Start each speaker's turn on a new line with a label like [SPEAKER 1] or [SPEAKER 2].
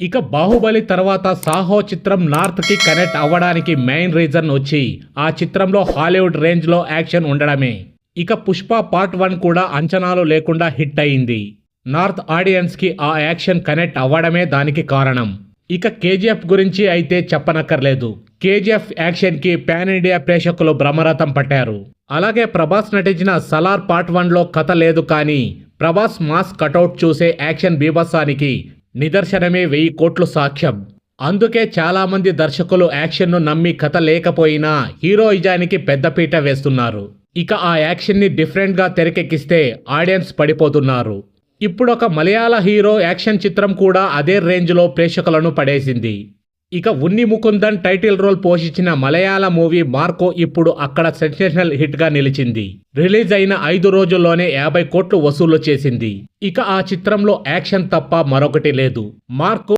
[SPEAKER 1] ఇక బాహుబలి తర్వాత సాహో చిత్రం నార్త్కి కనెక్ట్ అవ్వడానికి మెయిన్ రీజన్ వచ్చి ఆ చిత్రంలో హాలీవుడ్ రేంజ్లో యాక్షన్ ఉండడమే. ఇక పుష్ప పార్ట్ వన్ కూడా అంచనాలు లేకుండా హిట్ అయింది. నార్త్ ఆడియన్స్కి ఆ యాక్షన్ కనెక్ట్ అవ్వడమే దానికి కారణం. ఇక కేజీఎఫ్ గురించి అయితే చెప్పనక్కర్లేదు. కేజీఎఫ్ యాక్షన్కి పాన్ ఇండియా ప్రేక్షకులు బ్రహ్మరథం పట్టారు. అలాగే ప్రభాస్ నటించిన సలార్ పార్ట్ వన్లో కథ లేదు కానీ ప్రభాస్ మాస్ కటౌట్ చూసే యాక్షన్ బీభత్సానికి నిదర్శనమే వెయ్యి కోట్లు సాక్ష్యం. అందుకే చాలామంది దర్శకులు యాక్షన్ను నమ్మి కథ లేకపోయినా హీరోయిజానికి పెద్దపీట వేస్తున్నారు. ఇక ఆ యాక్షన్ని డిఫరెంట్గా తెరకెక్కిస్తే ఆడియన్స్ పడిపోతున్నారు. ఇప్పుడు ఒక మలయాళ హీరో యాక్షన్ చిత్రం కూడా అదే రేంజ్లో ప్రేక్షకులను పడేసింది. ఇక ఉన్ని ముకుందన్ టైటిల్ రోల్ పోషించిన మలయాళ మూవీ మార్కో ఇప్పుడు అక్కడ సెన్సేషనల్ హిట్గా నిలిచింది. రిలీజ్ అయిన ఐదు రోజుల్లోనే యాభై కోట్లు వసూలు చేసింది. ఇక ఆ చిత్రంలో యాక్షన్ తప్ప మరొకటి లేదు. మార్కో